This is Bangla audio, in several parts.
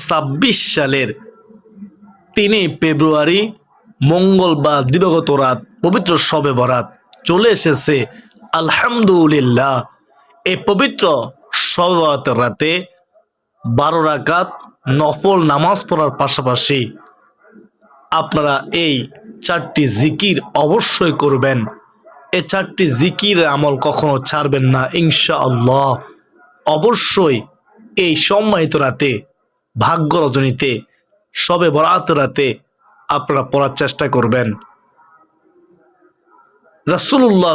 ছাব্বিশ সালের তিনই ফেব্রুয়ারি মঙ্গলবার দিবাগত রাত, পবিত্র শবে বরাত চলে এসেছে। আলহামদুলিল্লাহ, এই পবিত্র শবে রাতে বারো রাকাত নফল নামাজ পড়ার পাশাপাশি আপনারা এই চারটি জিকির অবশ্যই করবেন। এই চারটি জিকির আমল কখনো ছাড়বেন না ইনশা আল্লাহ অবশ্যই এই সম্মানিত রাতে ভাগ্য রজনীতে, সবে বরাত রাতে আপনারা পড়ার চেষ্টা করবেন। রাসুল্লাহ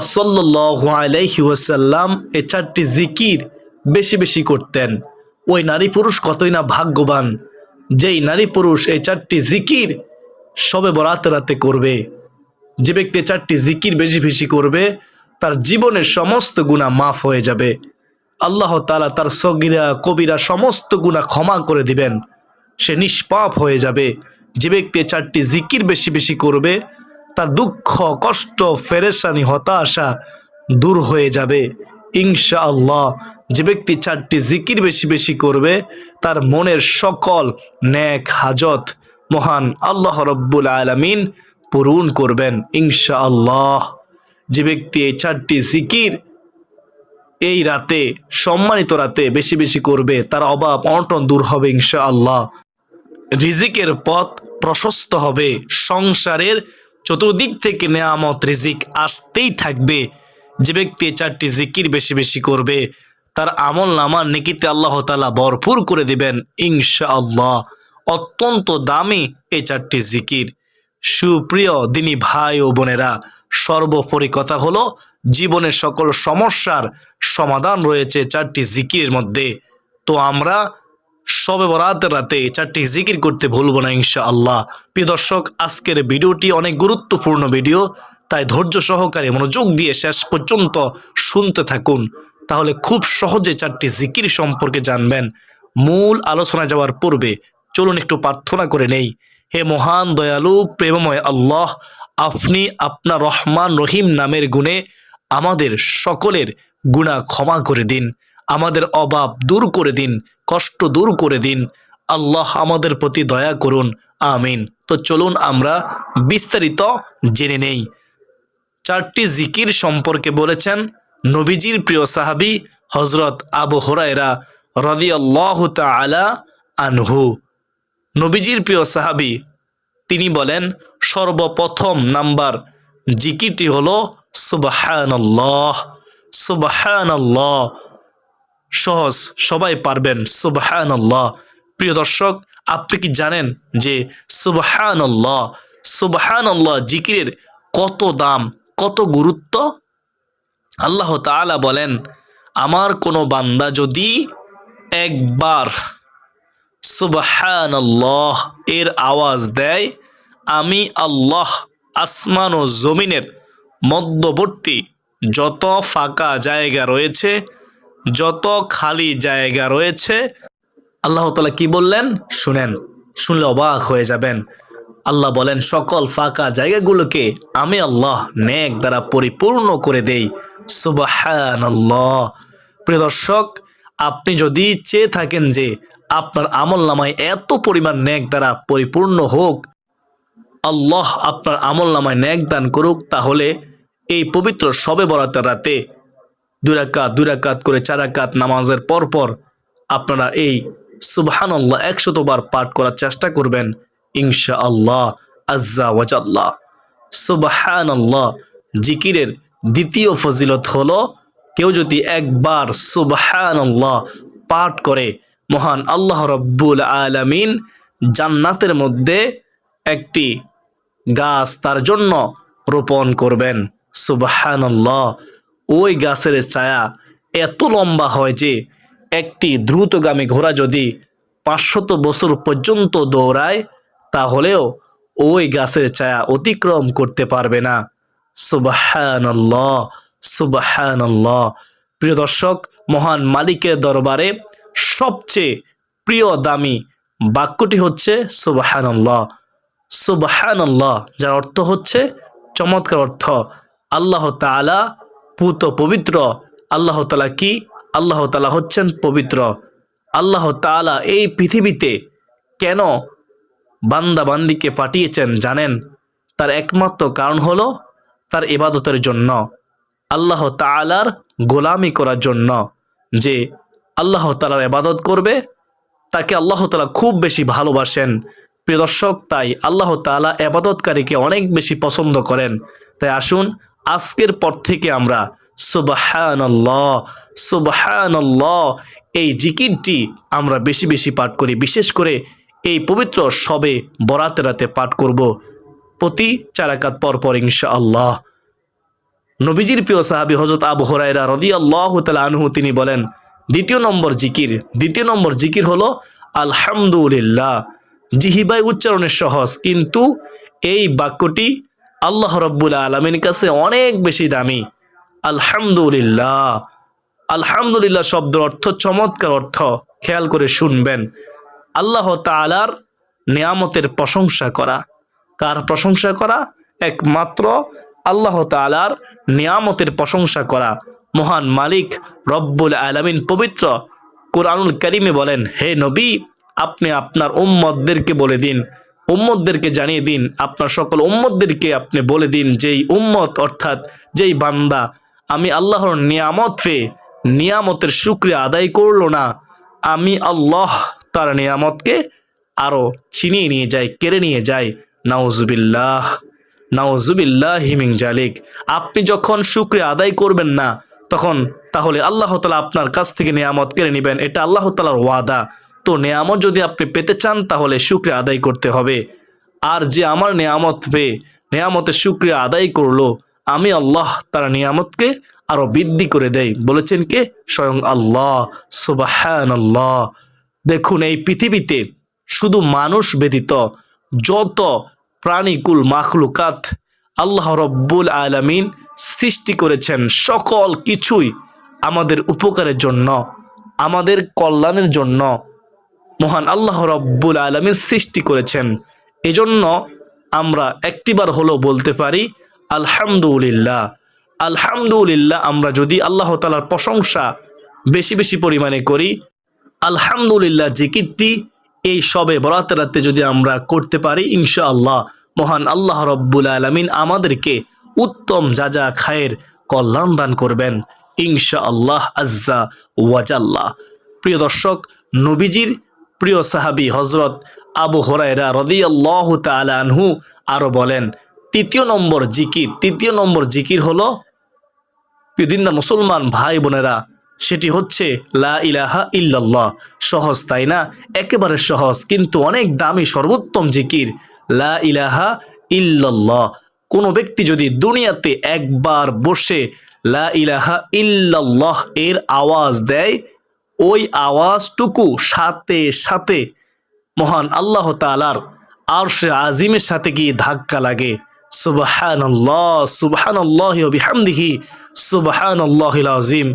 ওয়াসাল্লাম এই চারটি জিকির বেশি বেশি করতেন। ওই নারী পুরুষ কতই না ভাগ্যবান, যেই নারী পুরুষ এই চারটি জিকির সবে বরাত রাতে করবে। যে ব্যক্তি চারটি জিকির বেশি বেশি করবে, তার জীবনের সমস্ত গুণা মাফ হয়ে যাবে। আল্লাহ তালা তার সগিরা, কবিরা সমস্ত গুণা ক্ষমা করে দিবেন। সে নিষ্পাপ হয়ে যাবে। যে ব্যক্তি চারটি জিকির বেশি বেশি করবে, তার দুঃখ, কষ্ট, ফেরেশানি, হতাশা দূর হয়ে যাবে। ইনশা আল্লাহ যে ব্যক্তি চারটি জিকির বেশি বেশি করবে, তার মনের সকল ন্যাক হাজত মহান আল্লাহ রব্বুল আলমিন পূরণ করবেন। ইনশা আল্লাহ যে ব্যক্তি এই চারটি জিকির এই রাতে, সম্মানিত রাতে বেশি বেশি করবে, তার অভাব অনটন দূর হবে ইনশা আল্লাহ রিজিকের পথ প্রশস্ত হবে, সংসারের চতুর্দিক থেকে নেয়ামত রিজিক আসতেই থাকবে। যে ব্যক্তি চারটি জিকির বেশি বেশি করবে, তার আমল নামার নেকিতে আল্লাহ তালা ভরপুর করে দিবেন ইনশা আল্লাহ অত্যন্ত দামি এই চারটি জিকির। সুপ্রিয় দিনী ভাই ও বোনেরা, সর্বোপরি কথা হলো জীবনের সকল সমস্যার সমাধান রয়েছে চারটি জিকিরের মধ্যে। তো আমরা সবে বরাতের রাতে চারটি জিকির করতে ভুলবো না ইনশা আল্লাহ প্রিয় দর্শক, আজকের ভিডিওটি অনেক গুরুত্বপূর্ণ ভিডিও, তাই ধৈর্য সহকারে মনোযোগ দিয়ে শেষ পর্যন্ত শুনতে থাকুন। তাহলে খুব সহজে চারটি জিকির সম্পর্কে জানবেন। মূল আলোচনা যাওয়ার পূর্বে চলুন একটু প্রার্থনা করে নেই। হে মহান, দয়ালু, প্রেমময় আল্লাহ, আপনি আপনার রহমান রহিম নামের গুণে আমাদের সকলের গুণা ক্ষমা করে দিন, আমাদের অভাব দূর করে দিন, কষ্ট দূর করে দিন। আল্লাহ আমাদের প্রতি দয়া করুন, আমিন। তো চলুন আমরা বিস্তারিত জেনে নেই। চারটি জিকির সম্পর্কে বলেছেন নবীজির প্রিয় সাহাবি হজরত আবু হরাইরা রদিয়াল্লাহ তালা আনহু। নবীজির প্রিয় সাহাবি, তিনি বলেন, সর্বপ্রথম নাম্বার জিকিরটি হলো সুবাহানল্লাহ সুবাহানল্লাহ। সহজ, সবাই পারবেন, সুবাহানল্লাহ। প্রিয় দর্শক, আপনি কি জানেন যে সুবাহানল্লাহ সুবাহানল্লাহ জিকিরের কত দাম, কত গুরুত্ব? আল্লাহ তাআলা বলেন, আমার কোনো বান্দা যদি একবার সুবহানাল্লাহ এর আওয়াজ দেয়, আমি আল্লাহ আসমান ও জমিনের মধ্যবর্তী যত ফাঁকা জায়গা রয়েছে, যত খালি জায়গা রয়েছে, আল্লাহ তালা কি বললেন? শুনেন, শুনলে অবাক হয়ে যাবেন। আল্লাহ বলেন, সকল ফাঁকা জায়গাগুলোকে আমি আল্লাহ নেক দ্বারা পরিপূর্ণ করে দেই। সুবাহান প্রিয় দর্শক, আপনি যদি চেয়ে থাকেন যে আপনার আমল নামায় এত পরিমাণ নেক দ্বারা পরিপূর্ণ হোক, আল্লাহ আপনার আমল নামায় ন্যাক দান করুক, তাহলে এই পবিত্র সবে বরাতের রাতে দুরাকাত দুরাকাত করে চারাকাত নামাজের পর পর আপনারা এই সুবহান আল্লাহ একশতবার পাঠ করার চেষ্টা করবেন ইনশা আল্লাহ আজ্জা ওয়াজাল্লাহ সুবহান আল্লাহ জিকিরের দ্বিতীয় ফজিলত হলো কেউ যদি একবার সুবহান আল্লাহ পাঠ করে, মহান আল্লাহ রব্বুল আলামিন জান্নাতের মধ্যে একটি গাছ তার জন্য রোপণ করবেন। সুবহানাল্লাহ, ওই গাছের ছায়া এত লম্বা হয় যে একটি দ্রুতগামী ঘোড়া যদি পাঁচশত বছর পর্যন্ত দৌড়ায়, তাহলেও ওই গাছের ছায়া অতিক্রম করতে পারবে না। সুবহানাল্লাহ সুবহানাল্লাহ। প্রিয় দর্শক, মহান মালিকের দরবারে সবচেয়ে প্রিয় দামি বাক্যটি হচ্ছে সুবহানাল্লাহ। সুবহানাল্লাহ, যার অর্থ হচ্ছে চমৎকার অর্থ। আল্লাহ তাআলা পুত পবিত্র। আল্লাহ তালা কি? আল্লাহ তালা হচ্ছেন পবিত্র। আল্লাহ তাআলা এই পৃথিবীতে কেন বান্দা বান্দিকে পাঠিয়েছেন জানেন? তার একমাত্র কারণ হলো তার ইবাদতের জন্য। আল্লাহ তালার গোলামি করার জন্য যে আল্লাহ তালার ইবাদত করবে, তাকে আল্লাহ তালা খুব বেশি ভালোবাসেন। প্রিয় দর্শক, তাই আল্লাহ তালা এবাদতকারীকে অনেক বেশি পছন্দ করেন। তাই আসুন আজকের পর থেকে আমরা সুবাহানল্লাহ সুবাহানল্লাহ এই জিকিরটি আমরা বেশি বেশি পাঠ করি। বিশেষ করে এই পবিত্র সবে বরাতে রাতে পাঠ করব প্রতি চারাকাত পর পর ইনশা আল্লাহ নবীজির প্রিয় সাহাবি হজরত আবু হরাইরা রদি আল্লাহ আনহু তিনি বলেন, দ্বিতীয় নম্বর জিকির, দ্বিতীয় নম্বর জিকির হলো আলহামদুলিল্লাহ। জিহিবাই উচ্চারণের সহজ, কিন্তু এই বাক্যটি আল্লাহ রব্বুল আলমীর কাছে অনেক বেশি দামি। আলহামদুলিল্লাহ। আলহামদুলিল্লাহ শব্দের অর্থ চমৎকার অর্থ। খেয়াল করে শুনবেন। আল্লাহ তালার নিয়ামতের প্রশংসা করা। কার প্রশংসা করা? একমাত্র আল্লাহ তালার নিয়ামতের প্রশংসা করা। মহান মালিক রব্বুল আলমিন পবিত্র কোরআনুল করিমে বলেন, হে নবী, আপনি আপনার উম্মতদেরকে বলে দিন উম্মতদেরকে জানিয়ে দিন, আপনার সকল উম্মতদেরকে আপনি বলে দিন, যেই উম্মত অর্থাৎ যেই বান্দা, আমি আল্লাহর নিয়ামত পেয়ে নিয়ামতের শুক্রিয়া আদায় করল না, আমি আল্লাহ তার নিয়ামতকে আরও ছিনিয়ে নিয়ে যায়, কেড়ে নিয়ে যায়। নাউজুবিল্লাহ নাউজুবিল্লাহ হিমিং জালিক। আপনি যখন শুক্রিয়া আদায় করবেন না, তখন তাহলে আল্লাহ তালা আপনার কাছ থেকে নিয়ামত কেড়ে নেবেন, এটা আল্লাহ তালার ওয়াদা। তো নিয়ামত যদি আপনি পেতে চান, তাহলে শুক্রিয়া আদায় করতে হবে। আর যে আমার নিয়ামত পেয়ে নিয়ামতের শুক্রিয়া আদায় করল, আমি আল্লাহ তার নিয়ামতকে আরও বৃদ্ধি করে দেয় বলেছেন কে? স্বয়ং আল্লাহ সুবাহান আল্লাহ দেখুন, এই পৃথিবীতে শুধু মানুষ ব্যতীত যত প্রাণীকুল মাখলুকাত আল্লাহ রব্বুল আলমিন সৃষ্টি করেছেন, সকল কিছুই আমাদের উপকারের জন্য, আমাদের কল্যাণের জন্য মহান আল্লাহ রব্বুল আলমিন সৃষ্টি করেছেন। এজন্য আমরা একটিবার হলো বলতে পারি, আলহামদুলিল্লাহ। আলহামদুলিল্লাহ আমরা যদি আল্লাহ তালার প্রশংসা বেশি বেশি পরিমাণে করি, আলহামদুলিল্লাহ জিকিরটি এই সবে বরাত রাতে যদি আমরা করতে পারি ইনশা আল্লাহ মহান আল্লাহ রব্বুল আলমিন আমাদেরকে উত্তম যা যা খায়ের কল্যাণ দান করবেন ইনশা আল্লাহ আজ্জা ওয়াজাল্লাহ প্রিয় দর্শক, নবীজির প্রিয় সাহাবি হজরত আবু হরাইরা রদি আল্লাহ আনহু আরও বলেন, তৃতীয় নম্বর জিকির, তৃতীয় নম্বর জিকির হলো বিভিন্ন মুসলমান ভাই বোনেরা, সেটি হচ্ছে লা ইলাহা ইল্লাল্লাহ, সহজ তাই না? একেবারে সহজ, কিন্তু অনেক দামি সর্বোত্তম জিকির, লা ইলাহা ইল্লাল্লাহ। কোনো ব্যক্তি যদি দুনিয়াতে একবার বসে লা ইলাহা ইল্লাল্লাহ এর আওয়াজ দেয় ওই আওয়াজটুকু সাথে সাথে মহান আল্লাহ তালার আর সে আজিমের সাথে গিয়ে ধাক্কা লাগে। সুবাহান সুবাহান বিহামদিহি সুবাহান আজিম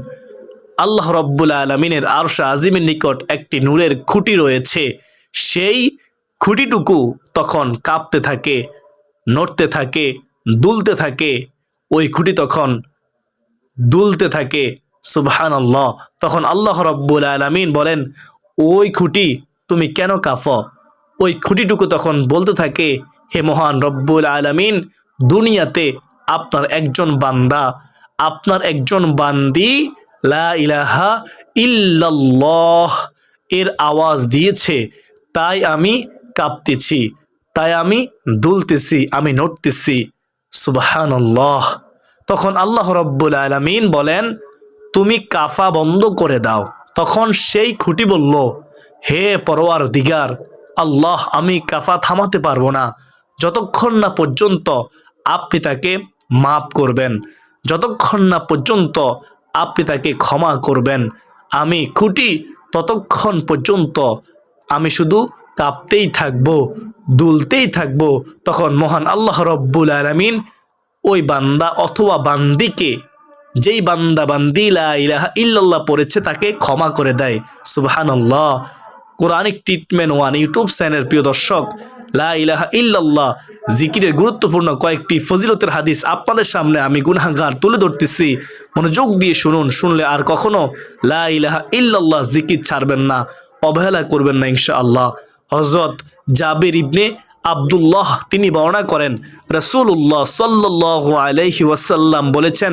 আল্লাহ রব্বুল আলমিনের আরশ আজিমের নিকট একটি নূরের খুঁটি রয়েছে। সেই খুঁটিটুকু তখন কাঁপতে থাকে, নড়তে থাকে, দুলতে থাকে। ওই খুঁটি তখন দুলতে থাকে। সুবহান আল্লাহ তখন আল্লাহ রব্বুল আলমিন বলেন, ওই খুঁটি তুমি কেন কাফ ওই খুঁটিটুকু তখন বলতে থাকে, হে মহান রব্বুল আলমিন, দুনিয়াতে আপনার একজন বান্দা, আপনার একজন বান্দি, লা ইল্লাল্লাহ, এর আওয়াজ দিয়েছে, তাই আমি কাঁপতেছি, তাই আমি দুলতেছি, আমি নড়তেছি। সুবহানাল্লাহ। তখন আল্লাহ রব্বুল আলমিন বলেন তুমি কাফা বন্ধ করে দাও। তখন সেই খুঁটি বলল, হে পরোয়ার দিগার, আল্লাহ আমি কাফা থামাতে পারব না। যতক্ষণ না পর্যন্ত আপনি তাকে মাফ করবেন, যতক্ষণ না পর্যন্ত আপনি তাকে ক্ষমা করবেন, আমি খুঁটি, ততক্ষণ পর্যন্ত আমি শুধু কাঁপতেই থাকব, দুলতেই থাকব। তখন মহান আল্লাহ রব্বুল আলমিন ওই বান্দা অথবা বান্দিকে যেই বান্দা বান্দি ইলাহা ইল্লাল্লাহ পড়েছে তাকে ক্ষমা করে দেয়। সুবহানাল্লাহ। Quranic treatment one YouTube channel, প্রিয় দর্শক, লা ইলাহা ইল্লাল্লাহ জিকিরের গুরুত্বপূর্ণ কয়েকটি ফজিলতের হাদিস আপনাদের সামনে আমি গুনাহগার তুলে ধরতেছি। মনোযোগ দিয়ে শুনুন, শুনলে আর কখনো লা ইলাহা ইল্লাল্লাহ জিকির ছাড়বেন না, অবহেলা করবেন না ইনশাআল্লাহ। হজরত জাবির ইবনে আব্দুল্লাহ তিনি বর্ণনা করেন রসুল্লাহ সাল্লাহ আলাইহি ওয়াসাল্লাম বলেছেন,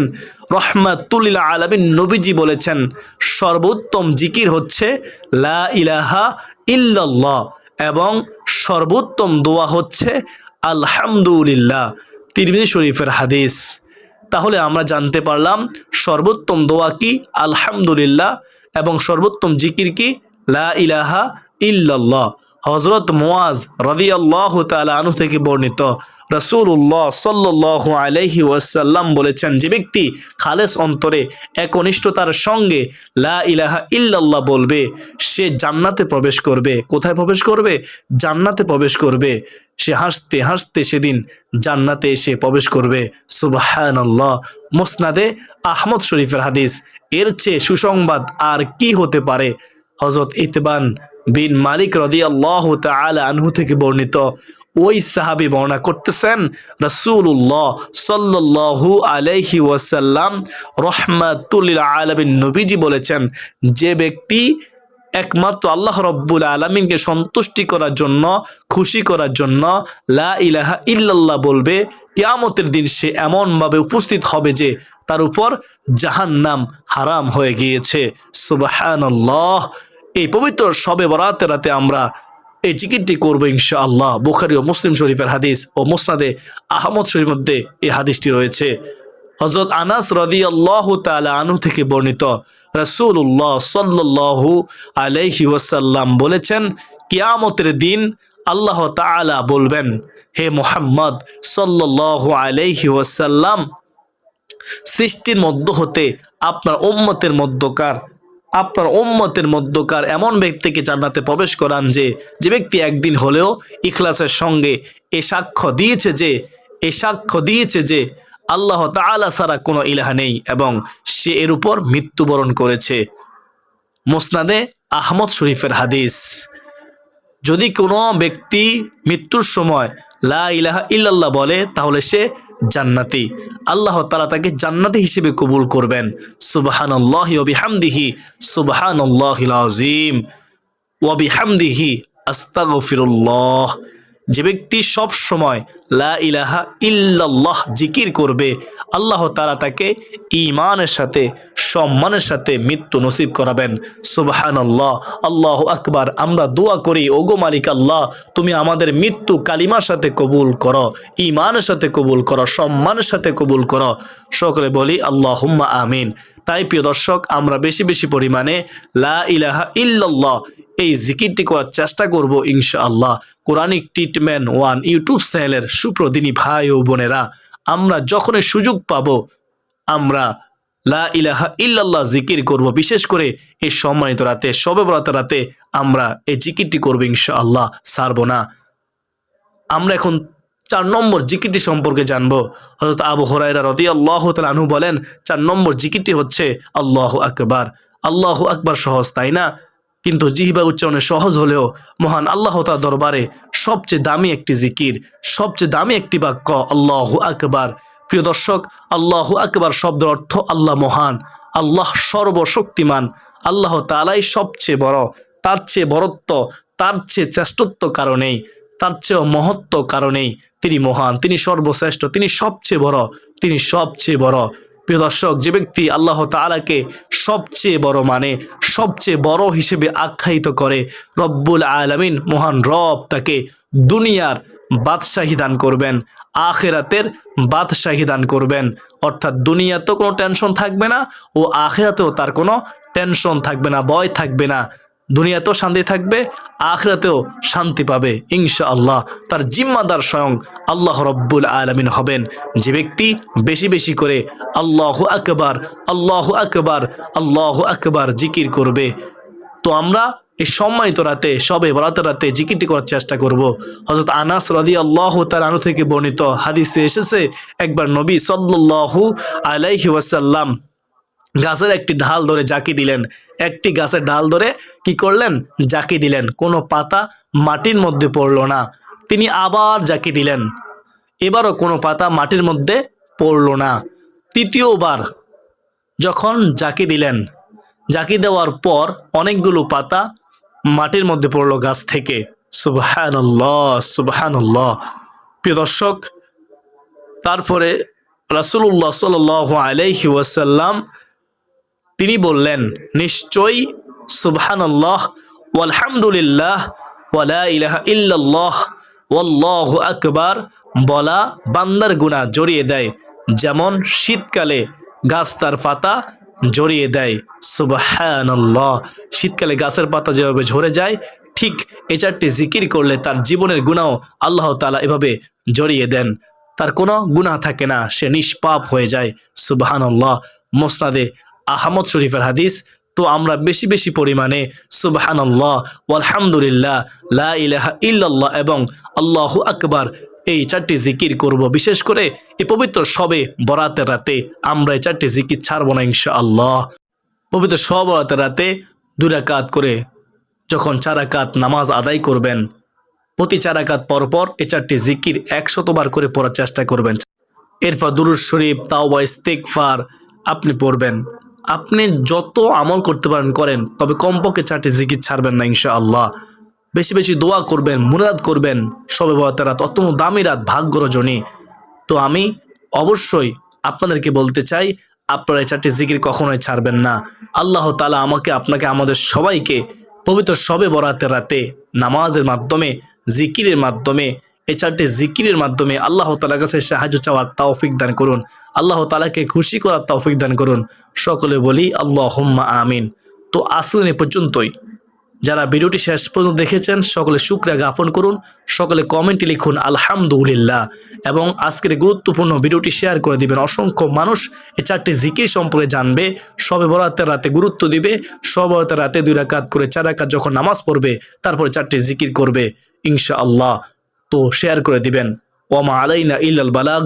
রহমাতুল্লিল আলমিন নবীজি বলেছেন, সর্বোত্তম জিকির হচ্ছে, লা ইলাহা ইল্লাল্লাহ এবং সর্বোত্তম দোয়া হচ্ছে, আলহামদুলিল্লাহ। তিরমিজি শরীফের হাদিস। তাহলে আমরা জানতে পারলাম, সর্বোত্তম দোয়া কি, আলহামদুলিল্লাহ, এবং সর্বোত্তম জিকির কি, লা ইলাহা ইল্লাল্লাহ। হজরত মোয়াজ রদিয়াল্লাহ তালা আনু থেকে বর্ণিত। রসুল্লাহ সাল্লাহ আলহি ওয়াসাল্লাম বলেছেন, যে ব্যক্তি খালেস অন্তরে একনিষ্ঠতার সঙ্গে লা ইলাহা ইল্লাল্লাহ বলবে, সে জান্নাতে প্রবেশ করবে। কোথায় প্রবেশ করবে? জান্নাতে প্রবেশ করবে। সে হাসতে হাসতে সেদিন জান্নাতে এসে প্রবেশ করবে। সুবাহান্লাহ মুসনাদে আহমদ শরীফের হাদিস, এর চেয়ে সুসংবাদ আর কি হতে পারে? হজরত ইতবান বিন মালিক রদি আল্লাহ আনহু থেকে বর্ণিত ওই সাহাবি বর্ণনা করতেছেন রসুল্লাহ সাল্লাহু আলাইহি ওয়াসাল্লাম রহমাতুল্লিল আলমিন নবীজি বলেছেন, যে ব্যক্তি একমাত্র আল্লাহ রব্বুল আলমিনকে সন্তুষ্টি করার জন্য, খুশি করার জন্য লা ইলাহা ইল্লাল্লাহ বলবে, কিয়ামতের দিন সে এমনভাবে উপস্থিত হবে যে তার উপর জাহান্নাম হারাম হয়ে গিয়েছে। সুবাহান্লাহ এই পবিত্র সবে বরাতে রাতে আমরা এই জিকিরটি করব ইনশা আল্লাহ বুখারি ও মুসলিম শরীফের হাদিস ও মুসনাদে আহমদ শরীফের মধ্যে এই হাদিসটি রয়েছে। হজরত আনাস রদি আল্লাহ আনু থেকে বর্ণিত রসুল্লাহ সাল্লাহু আলাইহি ওয়াসাল্লাম বলেছেন, কিয়ামতের দিন আল্লাহ তালা বলবেন, হে মোহাম্মদ সাল্লাহু আলাইহি ওয়াসাল্লাম, সৃষ্টির মধ্য হতে আপনার উম্মতের মধ্যকার আপনার উম্মতের মধ্যকার এমন ব্যক্তিকে জান্নাতে প্রবেশ করান যে যে ব্যক্তি একদিন হলেও ইখলাসের সঙ্গে এ সাক্ষ্য দিয়েছে যে, এ সাক্ষ্য দিয়েছে যে আল্লাহ তালা ছাড়া কোনো ইলাহা নেই এবং সে এর উপর মৃত্যুবরণ করেছে। মোসনাদে আহমদ শরীফের হাদিস। যদি কোনো ব্যক্তি মৃত্যুর সময় লা ইলাহা ইল্লাল্লাহ বলে, তাহলে সে জান্নাতি। আল্লাহ তালা তাকে জান্নাতি হিসেবে কবুল করবেন। সুবাহান আল্লাহ ওবিহামদিহি সুবাহান আল্লাহ আজিম ওবিহামদিহি আস্তাগফিরুল্লাহ। যে ব্যক্তি সব সময় লা ইলাহা ইল্লাল্লাহ জিকির করবে, আল্লাহ তারা তাকে ইমানের সাথে, সম্মানের সাথে মৃত্যু নসিব করাবেন। সুবাহান আল্লাহ আল্লাহ আকবার। আমরা দোয়া করি, ওগো মালিক আল্লাহ, তুমি আমাদের মৃত্যু কালিমার সাথে কবুল করো ইমানের সাথে কবুল করো, সম্মানের সাথে কবুল করো। সকলে বলি আল্লাহ হুম্মা আমিন। তাই প্রিয় দর্শক, আমরা বেশি বেশি পরিমাণে লা ইলাহা ইল্লাল্লাহ এই জিকিরটি করার চেষ্টা করব ইনশাআল্লাহ। কোরআনিক ট্রিটমেন্ট ওয়ান ইউটিউব চ্যানেলের সুপ্রদিনী ভাই ও বোনেরা, আমরা যখনই সুযোগ পাব, আমরা লা ইলাহা ইল্লাল্লাহ জিকির করব। বিশেষ করে এই সম্মানিত রাতে সবে বরাতে রাতে আমরা এই জিকিরটি করব ইনশাআল্লাহ, সারবো না। আমরা এখন চার নম্বর জিকিরটি সম্পর্কে জানব। হজরত আবু হরাইরা রদি আল্লাহ আনহু বলেন, চার নম্বর জিকিরটি হচ্ছে আল্লাহ আকবার। আল্লাহ আকবার সহজ, তাই না? কিন্তু জিহিবা উচ্চারণে সহজ হলেও মহান আল্লাহ তার দরবারে সবচেয়ে দামি একটি জিকির, সবচেয়ে দামি একটি বাক্য, আল্লাহ আকবার। প্রিয় দর্শক, আল্লাহ আকবার শব্দের অর্থ আল্লাহ মহান, আল্লাহ সর্বশক্তিমান, আল্লাহ তালাই সবচেয়ে বড়, তার চেয়ে বরত্ব তার চেয়ে শ্রেষ্ঠত্ব কারণেই তার চেয়েও মহত্ব কারণেই তিনি মহান, তিনি সর্বশ্রেষ্ঠ, তিনি সবচেয়ে বড়, তিনি সবচেয়ে বড়। প্রিয় দর্শক, যে ব্যক্তি আল্লাহ তালাকে সবচেয়ে বড় মানে সবচেয়ে বড় হিসেবে আখ্যায়িত করে, রব্বুল আলমিন মহান রব তাকে দুনিয়ার বাদশাহী দান করবেন, আখেরাতের বাদশাহী দান করবেন। অর্থাৎ দুনিয়াতেও কোনো টেনশন থাকবে না ও আখেরাতেও তার কোনো টেনশন থাকবে না, ভয় থাকবে না। দুনিয়াতেও শান্তি থাকবে, আখরাতেও শান্তি পাবে ইনশা আল্লাহ তার জিম্মাদার স্বয়ং আল্লাহ রব্বুল আলমিন হবেন। যে ব্যক্তি বেশি বেশি করে আল্লাহ আকবার আল্লাহ আকবার আল্লাহ আকবার জিকির করবে, তো আমরা এই সম্মানিত রাতে, সবে বরাতের রাতে জিকিরটি করার চেষ্টা করব। হজরত আনাস রদি আল্লাহ তার আনু থেকে বর্ণিত হাদিসে এসেছে, একবার নবী সাল্লাল্লাহু আলাইহি ওয়াসাল্লাম গাছের একটি ঢাল ধরে জাকি দিলেন। একটি গাছের ঢাল ধরে কি করলেন? জাকি দিলেন। কোনো পাতা মাটির মধ্যে পড়ল না। তিনি আবার জাকি দিলেন। এবারও কোনো পাতা মাটির মধ্যে পড়ল না। তৃতীয়বার যখন জাকি দিলেন জাকি দেওয়ার পর অনেকগুলো পাতা মাটির মধ্যে পড়ল গাছ থেকে। সুবহানাল্লাহ সুবহানাল্লাহ। প্রিয় দর্শক, তারপরে রাসূলুল্লাহ সাল্লাল্লাহু আলাইহি ওয়াসাল্লাম তিনি বললেন, নিশ্চয়ই সুবহানাল্লাহ, ওয়ালহামদুলিল্লাহ ওয়ালা ইলাহা ইল্লাল্লাহ, ওয়াল্লাহু আকবার বলা বান্দার গুনাহ জড়িয়ে দেয়, যেমন শীতকালে গাছ তার পাতা জড়িয়ে দেয়। সুবহানাল্লাহ, শীতকালে গাছের পাতা যেভাবে ঝরে যায়, ঠিক এই চারটি জিকির করলে তার জীবনের গুণাও আল্লাহ তালা এভাবে জড়িয়ে দেন। তার কোনো গুনাহ থাকে না, সে নিষ্পাপ হয়ে যায়। সুবহানাল্লাহ, মোসনাদে আহমদ শরীফের হাদিস, তো আমরা বেশি বেশি পরিমাণে সুবহানাল্লাহ আলহামদুলিল্লাহ লা ইলাহা ইল্লাল্লাহ এবং আল্লাহ আকবার এই চারটি জিকির করব। বিশেষ করে এই পবিত্র সবে বরাতের রাতে আমরা এই চারটি জিকির ছাড়বো না ইনশাআল্লাহ। পবিত্র সব বরাতের রাতে দুই রাকাত করে যখন চার রাকাত নামাজ আদায় করবেন, প্রতি চার রাকাত পরপর এই চারটি জিকির একশতবার করে পড়ার চেষ্টা করবেন। এরপর দুরুদ শরীফ, তাওবা ইস্তেকফার আপনি পড়বেন। আপনি যত আমল করতে পারেন, করেন, তবে কমপক্ষে চারটি জিকির ছাড়বেন না, ইনশাআল্লাহ। বেশি বেশি দোয়া করবেন, মুরাদ করবেন, সবে বরাতের রাত, অত্যন্ত দামি রাত ভাগ্য রজনী তো আমি অবশ্যই আপনাদেরকে বলতে চাই, আপনারা এই চারটি জিকির কখনোই ছাড়বেন না। আল্লাহ তালা আমাকে, আপনাকে, আমাদের সবাইকে পবিত্র সবে বরাতের রাতে নামাজের মাধ্যমে, জিকিরের মাধ্যমে, এই চারটি জিকিরের মাধ্যমে আল্লাহ তালার কাছে সাহায্য চাওয়ার তৌফিক দান করুন। আল্লাহ তালাকে খুশি করার তৌফিক দান করুন। সকলে বলি আল্লাহ আমিন। তো আসলেন এ পর্যন্তই। যারা ভিডিওটি শেষ পর্যন্ত দেখেছেন, সকলে শুক্রিয়া জ্ঞাপন করুন। সকলে কমেন্টে লিখুন, আলহামদুলিল্লাহ। এবং আজকের গুরুত্বপূর্ণ ভিডিওটি শেয়ার করে দিবেন। অসংখ্য মানুষ এই চারটি জিকির সম্পর্কে জানবে, সবে বরাতের রাতে গুরুত্ব দিবে, সবে বরাতের রাতে দুই রাকাত করে চার রাকাত যখন নামাজ পড়বে, তারপরে চারটি জিকির করবে ইনশা আল্লাহ তো শেয়ার করে দিবেন ওমা আলাইনা ইল্লাল বালাগ।